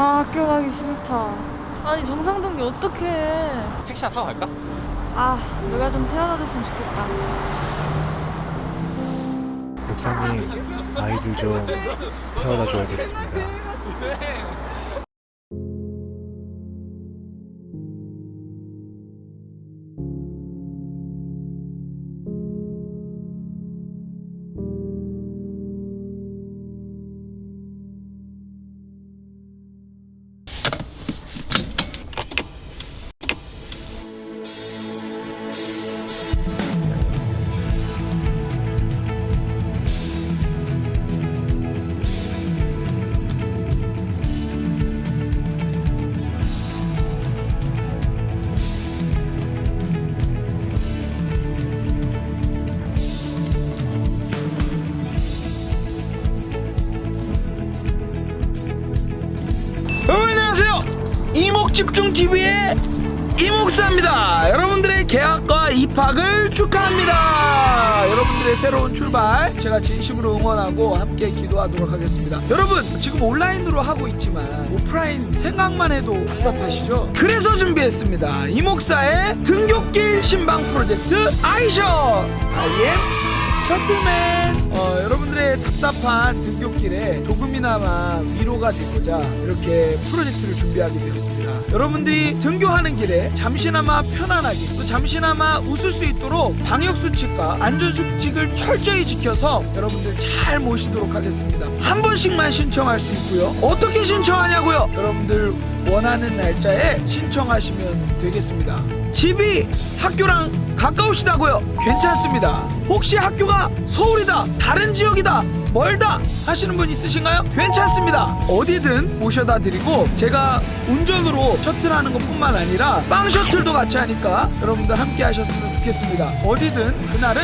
아 학교 가기 싫다. 아니 정상동이 어떡해. 택시 하나 타고 갈까? 아 누가 좀 태워다 줬으면 좋겠다. 목사님, 아이들 좀 태워다 줘야겠습니다. 안녕하세요 이목집중TV의 이목사입니다. 여러분들의 개학과 입학을 축하합니다. 여러분들의 새로운 출발 제가 진심으로 응원하고 함께 기도하도록 하겠습니다. 여러분 지금 온라인으로 하고 있지만 오프라인 생각만 해도 답답하시죠? 그래서 준비했습니다. 이목사의 등굣길 신방 프로젝트 아이셔. 아이엠 셔틀맨 어, 여러분들의 답답한 등굣길에 조금이나마 위로가 되고자 이렇게 프로젝트를 준비하게 되었습니다. 여러분들이 등교하는 길에 잠시나마 편안하게 또 잠시나마 웃을 수 있도록 방역수칙과 안전수칙을 철저히 지켜서 여러분들 잘 모시도록 하겠습니다. 한 번씩만 신청할 수 있고요. 어떻게 신청하냐고요? 여러분들 원하는 날짜에 신청하시면 되겠습니다 집이 학교랑 가까우시다고요? 괜찮습니다. 혹시 학교가 서울이다, 다른 지역이다, 멀다 하시는 분 있으신가요? 괜찮습니다. 어디든 모셔다 드리고 제가 운전으로 셔틀 하는 것뿐만 아니라 빵 셔틀도 같이 하니까 여러분들 함께 하셨으면 좋겠습니다. 어디든 그날은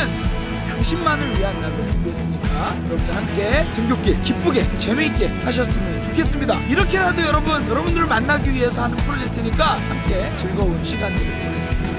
당신만을 위한 날을 준비했으니까 여러분들 함께 등교길 기쁘게 재미있게 하셨으면 좋겠습니다. 이렇게라도 여러분 여러분들을 만나기 위해서 하는 프로젝트니까 함께 즐거운 시간들을 보내겠습니다.